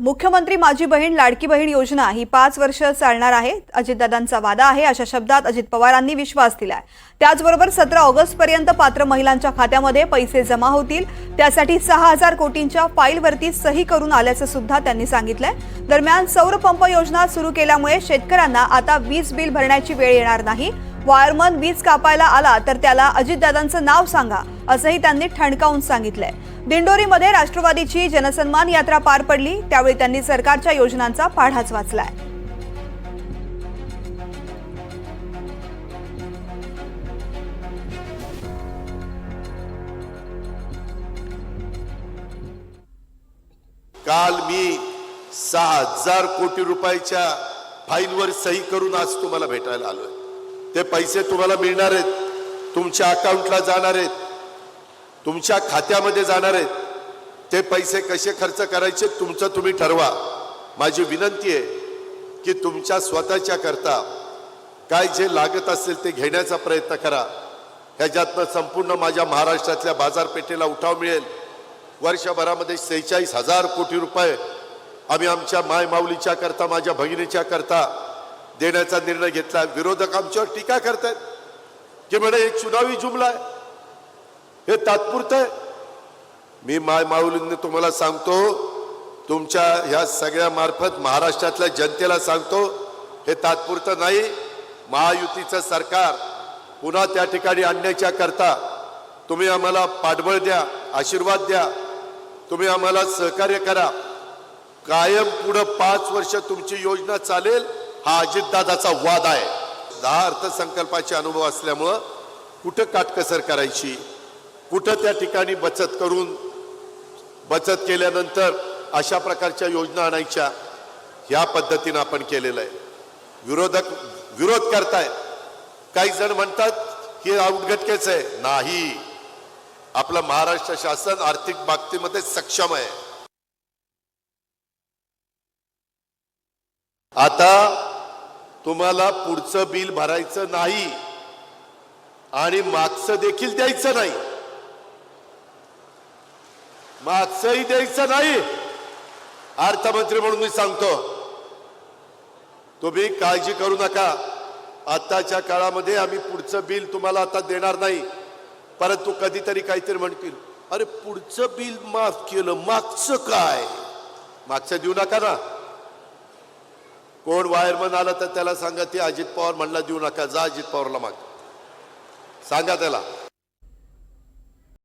मुख्यमंत्री माझी बहीण लाडकी बहीण योजना ही पाच वर्ष चालणार आहे. अजितदादांचा वादा आहे. अशा शब्दात अजित पवारांनी विश्वास दिलाय. त्याचबरोबर सतरा ऑगस्ट पर्यंत पात्र महिलांच्या खात्यामध्ये पैसे जमा होतील. त्यासाठी सहा हजार कोटींच्या फाईलवरती सही करून आल्याचं सुद्धा त्यांनी सांगितलंय. दरम्यान सौर पंप योजना सुरू केल्यामुळे शेतकऱ्यांना आता वीज बिल भरण्याची वेळ येणार नाही. वायरमन वीज कापायला आला तर त्याला अजितदादांचं नाव सांगा असंही त्यांनी ठणकावून सांगितलंय. दिंडोरीमध्ये राष्ट्रवादीची जनसन्मान यात्रा पार पडली त्यावेळी त्यांनी सरकारच्या योजनांचा पाढाच वाचलाय. काल मी सहा हजार कोटी रुपयाच्या फाईलवर सही करून आज तुम्हाला भेटायला आलोय. ते पैसे तुम्हाला मिळणार आहेत. तुमच्या अकाउंटला जाणार आहेत. तुमच्या खात्यामध्ये जाणार आहेत. ते पैसे कसे खर्च करायचे तुमचं तुम्ही ठरवा. माझी विनंती आहे की तुमच्या स्वतःच्या करता. काय जे लागत असेल ते घेण्याचा प्रयत्न करा. ह्याच्यातनं संपूर्ण माझ्या महाराष्ट्रातल्या बाजारपेठेला उठाव मिळेल. वर्षभरामध्ये सेहेचाळीस हजार कोटी रुपये आम्ही आमच्या माय माऊलीच्या करता माझ्या भगिनीच्या करता. देण्याचा निर्णय घेतला. विरोधक आमच्यावर टीका करतायत की म्हणे एक चुनावी जुमला आहे. हे तात्पुरतं आहे. मी माय माऊलींनी तुम्हाला सांगतो तुमच्या ह्या सगळ्या मार्फत महाराष्ट्रातल्या जनतेला सांगतो हे तात्पुरतं नाही. महायुतीचं सरकार पुन्हा त्या ठिकाणी आणण्याच्या करता तुम्ही आम्हाला पाठबळ द्या आशीर्वाद द्या तुम्ही आम्हाला सहकार्य करा. कायम पुढं पाच वर्ष तुमची योजना चालेल. हा अजितदादाचा वाद आहे. दहा अर्थसंकल्पाचे अनुभव असल्यामुळं कुठं काटकसर करायची? कुठं त्या ठिकाणी बचत करून बचत केल्यानंतर अशा प्रकारच्या योजना आणायच्या? ह्या पद्धतीनं आपण केलेलं आहे. विरोधक विरोध करताय. काही जण म्हणतात की अवघटकेच आहे. नाही. आपलं महाराष्ट्र शासन आर्थिक बाबतीमध्ये सक्षम आहे. आता तुम्हाला पुढचं बिल भरायचं नाही. आणि मागचं देखील द्यायचं नाही. मागचंही द्यायचं नाही. अर्थमंत्री म्हणून मी सांगतो तुम्ही काळजी करू नका. आताच्या काळामध्ये आम्ही पुढचं बिल तुम्हाला आता देणार नाही. परंतु कधीतरी काहीतरी म्हणतील अरे पुढचं बिल माफ केलं मागचं काय? मागचं देऊ नका ना. कोण वायरमन आला तर त्याला सांगा ते अजित पवार म्हणला देऊ नका जा अजित पवारला माग. सांगा त्याला.